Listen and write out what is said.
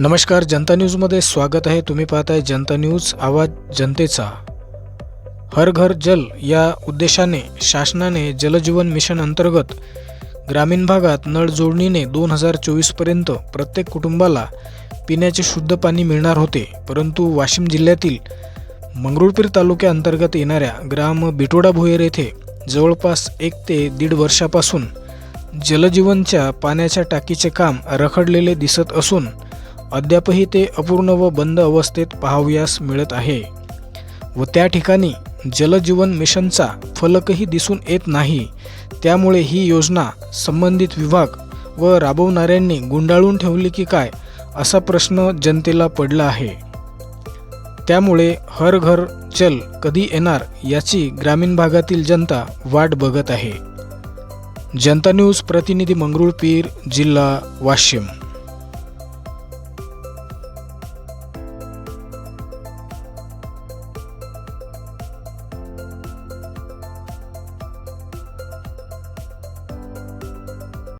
नमस्कार जनता न्यूजमध्ये स्वागत आहे. तुम्ही पाहताय जनता न्यूज आवाज जनतेचा. हर घर जल या उद्देशाने शासनाने जलजीवन मिशन अंतर्गत ग्रामीण भागात नळ जोडणीने दोन हजार चोवीसपर्यंत प्रत्येक कुटुंबाला पिण्याचे शुद्ध पाणी मिळणार होते. परंतु वाशिम जिल्ह्यातील मंगरुळपीर तालुक्याअंतर्गत येणाऱ्या ग्राम बिटोडा भोयर येथे जवळपास एक ते दीड वर्षापासून जलजीवनच्या पाण्याच्या टाकीचे काम रखडलेले दिसत असून अद्यापही ते अपूर्ण व बंद अवस्थेत पाहावयास मिळत आहे. व त्या ठिकाणी जलजीवन मिशनचा फलकही दिसून येत नाही. त्यामुळे ही योजना संबंधित विभाग व राबवणाऱ्यांनी गुंडाळून ठेवली की काय असा प्रश्न जनतेला पडला आहे. त्यामुळे हर घर चल कधी येणार याची ग्रामीण भागातील जनता वाट बघत आहे. जनता न्यूज प्रतिनिधी मंगरुळपीर जिल्हा वाशिम.